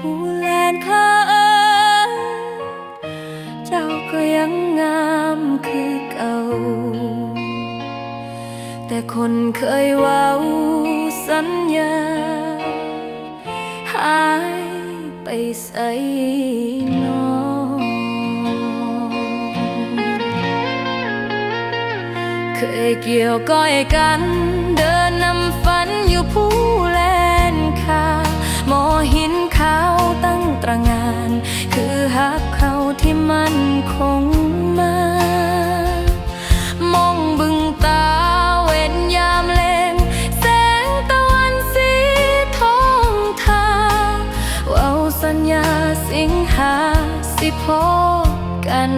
ผู้แลนข้าเอ้ยเจ้าก็ยังงามคือเก่า แต่คนเคยว้าสัญญา หายไปใส่นอเคยเกี่ยวก้อยกัน เดินนำฝันอยู่ผู้ ที่มันคงมา มองบึงตาเว้นยามเลงแสงตะวันสีทองทาเว้าสัญญาสิงหาสิพบกัน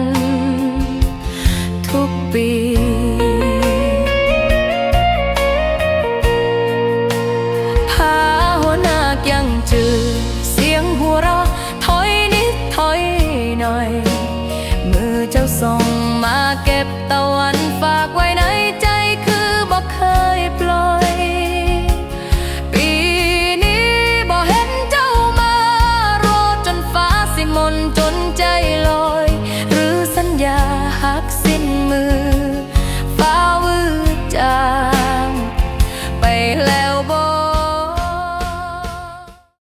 ทุกปี บตะวันฝากไว้ในใจคือบอกเคยปล่อย ปีนี้บอกเห็นเจ้ามารอจนฟ้าสิมนจนใจลอย หรือสัญญาหักสิ้นมือ